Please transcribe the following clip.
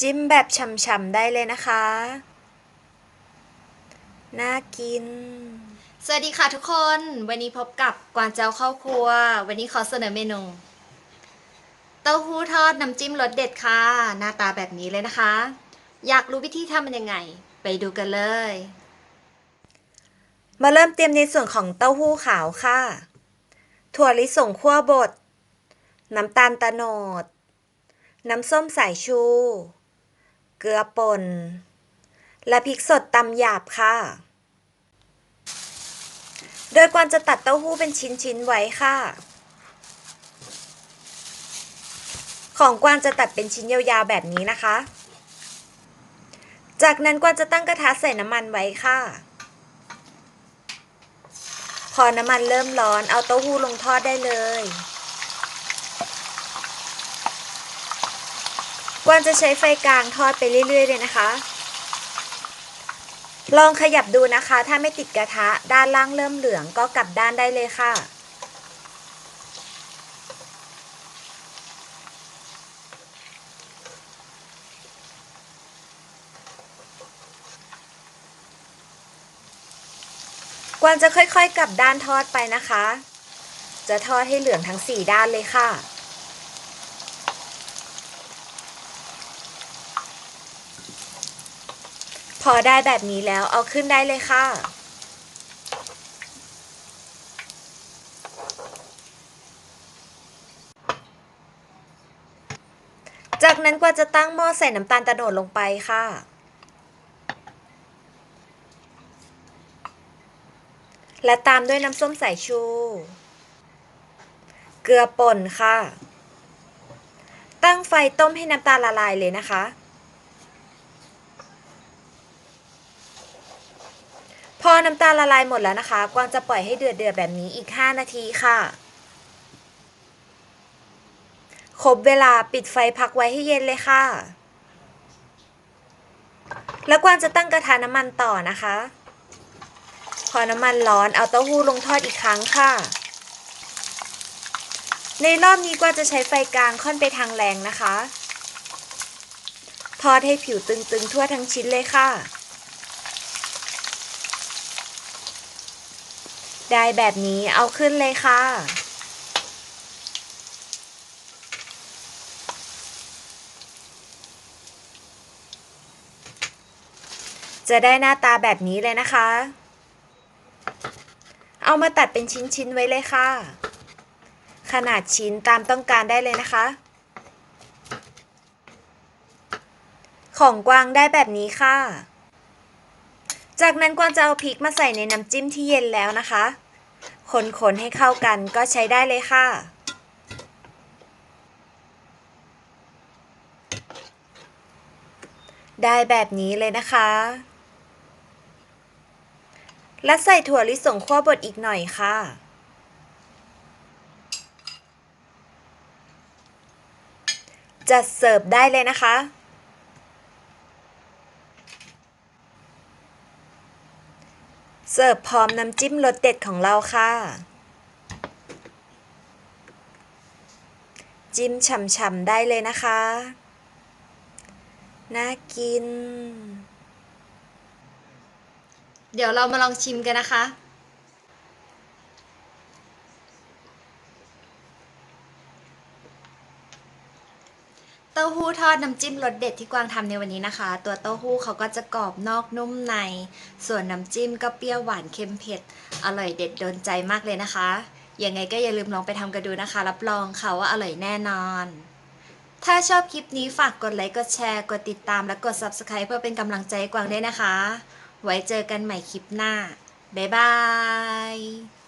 จิ้มแบบฉ่ำๆได้เลยนะคะ น่ากิน สวัสดีค่ะทุกคน วันนี้พบกับกวางเจ้าเข้าครัว วันนี้ขอเสนอเมนู เต้าหู้ทอดน้ำจิ้มรสเด็ดค่ะ หน้าตาแบบนี้เลยนะคะ อยากรู้วิธีทำมันยังไง ไปดูกันเลย มาเริ่มเตรียมในส่วนของเต้าหู้ขาวค่ะ ถั่วลิสงคั่วบด น้ำตาลตะโนดน้ำส้มสายชู เกลือป่น และพริกสดตำหยาบค่ะ โดยกวางจะตัดเต้าหู้เป็นชิ้นๆไว้ค่ะ ของกวางจะตัดเป็นชิ้นยาวๆแบบนี้นะคะ จากนั้นกวางจะตั้งกระทะใส่น้ำมันไว้ค่ะ พอน้ำมันเริ่มร้อนเอาเต้าหู้ลงทอดได้เลย วางจะใช้ไฟกลางทอดไปเรื่อยๆเลยนะคะ ลองขยับดูนะคะ ถ้าไม่ติดกระทะด้านล่างเริ่มเหลืองก็กลับด้านได้เลยค่ะกวางจะค่อยๆกลับด้านทอดไปนะคะ จะทอดให้เหลืองทั้งสี่ด้านเลยค่ะ พอได้แบบนี้แล้วเอาขึ้นได้เลยค่ะ จากนั้นกว่าจะตั้งหม้อใส่น้ำตาลตะโนดลงไปค่ะ และตามด้วยน้ำส้มสายชู เกลือป่นค่ะ ตั้งไฟต้มให้น้ำตาลละลายเลยนะคะ พอ น้ำตาลละลายหมดแล้วนะคะ กวางจะปล่อยให้เดือดเดือดๆแบบนี้อีก 5 นาทีค่ะ ครบเวลาปิดไฟพักไว้ให้เย็นเลยค่ะ แล้วกวางจะตั้งกระทะน้ำมันต่อนะคะ พอน้ำมันร้อนเอาเต้าหู้ลงทอดอีกครั้งค่ะ ในรอบนี้กวางจะใช้ไฟกลางค่อนไปทางแรงนะคะ ทอดให้ผิวตึงๆ ทั่วทั้งชิ้นเลยค่ะ ได้แบบนี้เอาขึ้นเลยค่ะ จะได้หน้าตาแบบนี้เลยนะคะ เอามาตัดเป็นชิ้นๆไว้เลยค่ะ ขนาดชิ้นตามต้องการได้เลยนะคะ ของกวางได้แบบนี้ค่ะ จากนั้นกวางจะเอาพริกมาใส่ในน้ำจิ้มที่เย็นแล้วนะคะ คนๆให้เข้ากันก็ใช้ได้เลยค่ะ ได้แบบนี้เลยนะคะ และใส่ถั่วลิสงคั่วบดอีกหน่อยค่ะจัดเสิร์ฟได้เลยนะคะ เสิร์ฟพร้อมน้ำจิ้มรสเด็ดของเราค่ะ จิ้มฉ่ำๆได้เลยนะคะ น่ากิน เดี๋ยวเรามาลองชิมกันนะคะ เต้าหู้ทอดน้ำจิ้มรสเด็ดที่กวางทำในวันนี้นะคะ ตัวเต้าหู้เขาก็จะกรอบนอกนุ่มใน ส่วนน้ำจิ้มก็เปรี้ยวหวานเค็มเผ็ด อร่อยเด็ดโดนใจมากเลยนะคะ ยังไงก็อย่าลืมลองไปทำกันดูนะคะ รับรองค่ะว่าอร่อยแน่นอน ถ้าชอบคลิปนี้ฝากกดไลค์ กดแชร์ กดติดตาม และกด Subscribe เพื่อเป็นกำลังใจกวางด้วยนะคะ ไว้เจอกันใหม่คลิปหน้า บ๊ายบาย